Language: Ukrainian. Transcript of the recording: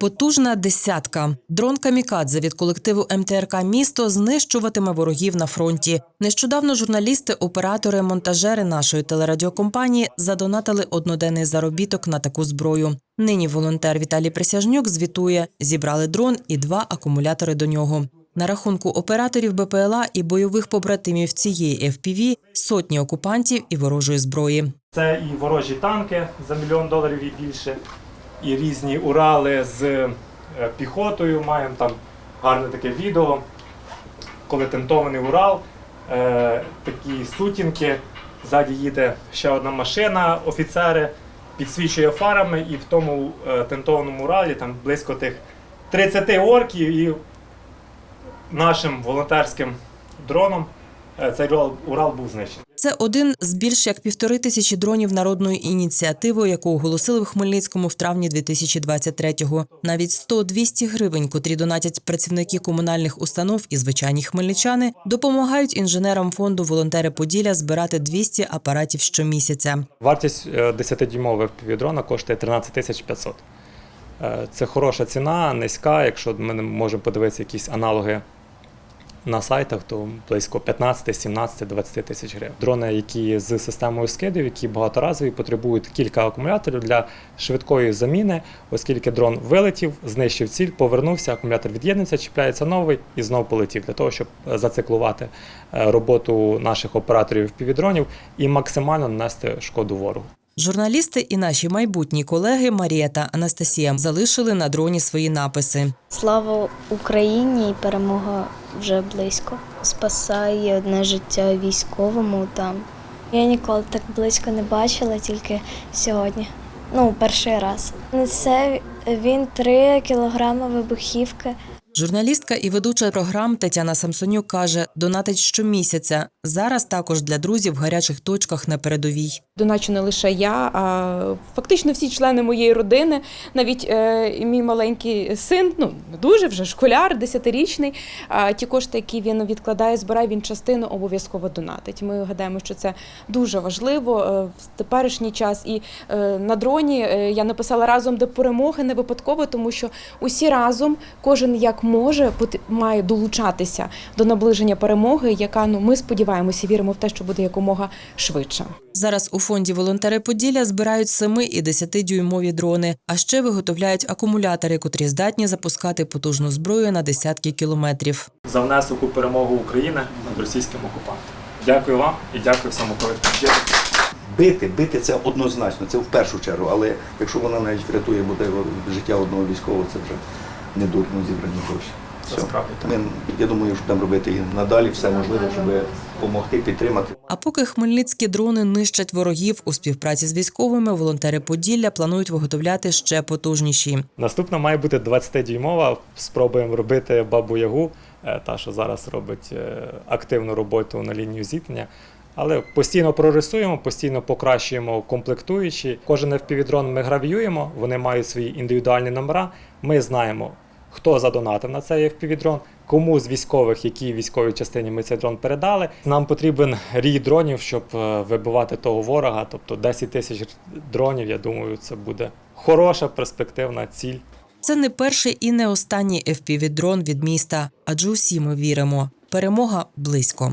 Потужна десятка. Дрон Камікадзе від колективу МТРК місто знищуватиме ворогів на фронті. Нещодавно журналісти, оператори, монтажери нашої телерадіокомпанії задонатили одноденний заробіток на таку зброю. Нині волонтер Віталій Присяжнюк звітує, зібрали дрон і два акумулятори до нього. На рахунку операторів БПЛА і бойових побратимів цієї FPV сотні окупантів і ворожої зброї. Це і ворожі танки за мільйон доларів і більше, і різні Урали з е, піхотою. Маємо там гарне таке відео, коли тентований Урал, е, такі сутінки. Ззаді їде ще одна машина, офіцери, підсвічує фарами, і в тому е, тентованому Уралі там близько тих 30 орків, і нашим волонтерським дроном цей Урал був знищений. Це один з більш як півтори тисячі дронів народної ініціативи, яку оголосили в Хмельницькому в травні 2023-го. Навіть 100-200 гривень, котрі донатять працівники комунальних установ і звичайні хмельничани, допомагають інженерам фонду Волонтери Поділля збирати 200 апаратів щомісяця. Вартість е, 10-дюймового FPV-дрона коштує 13 тисяч 500. Е, Це хороша ціна, низька. Якщо ми можемо подивитися якісь аналоги на сайтах, то близько 15, 17, 20 тисяч гривень. Дрони, які з системою скидів, які багаторазові, потребують кілька акумуляторів для швидкої заміни, оскільки дрон вилетів, знищив ціль, повернувся, акумулятор від'єднується, чіпляється новий і знов полетів для того, щоб е, зациклувати е, роботу наших операторів півдронів і максимально нанести шкоду ворогу. Журналісти і наші майбутні колеги Марія та Анастасія залишили на дроні свої написи. Слава Україні і перемога вже близько. Спасає одне життя військовому там. Я ніколи так близько не бачила, тільки сьогодні. Ну, перший раз. Несе він 3 кілограми вибухівки. Журналістка і ведуча програм Тетяна Самсонюк каже, донатить щомісяця. Зараз також для друзів в гарячих точках на передовій. Доначу не лише я, а фактично всі члени моєї родини, навіть е, мій маленький син, ну дуже вже школяр, десятирічний. А ті кошти, які він відкладає, збирає, він частину обов'язково донатить. Ми гадаємо, що це дуже важливо е, в теперішній час. І е, на дроні е, я написала разом до перемоги не випадково, тому що усі разом, кожен як може, пот- має долучатися до наближення перемоги, яка ну ми сподіваємося, віримо в те, що буде якомога швидше. Зараз у фонді волонтери Поділля збирають 7 і 10 дюймові дрони, а ще виготовляють акумулятори, котрі здатні запускати потужну зброю на десятки кілометрів. За внесок у перемогу України над російським окупантом. Дякую вам і дякую всьому колективу. Бити, бити це однозначно, це в першу чергу. Але якщо вона навіть врятує буде життя одного військового, це вже не дурно зібрані гроші. Все. Ми, я думаю, що будемо робити і надалі все можливе, щоб допомогти, підтримати. А поки хмельницькі дрони нищать ворогів у співпраці з військовими, волонтери Поділля планують виготовляти ще потужніші. Наступна має бути 20-дюймова. Спробуємо робити бабу Ягу, е, та що зараз робить е, активну роботу на лінію зіткнення. Але постійно прорисуємо, постійно покращуємо комплектуючі. Кожен FPV-дрон ми гравіюємо, вони мають свої індивідуальні номера. Ми знаємо, хто задонатив на цей FPV-дрон, кому з військових, якій військовій частині ми цей дрон передали. Нам потрібен рій дронів, щоб е, вибивати того ворога. Тобто 10 тисяч дронів, я думаю, це буде хороша перспективна ціль. Це не перший і не останній FPV-дрон від міста, адже усі ми віримо. Перемога близько.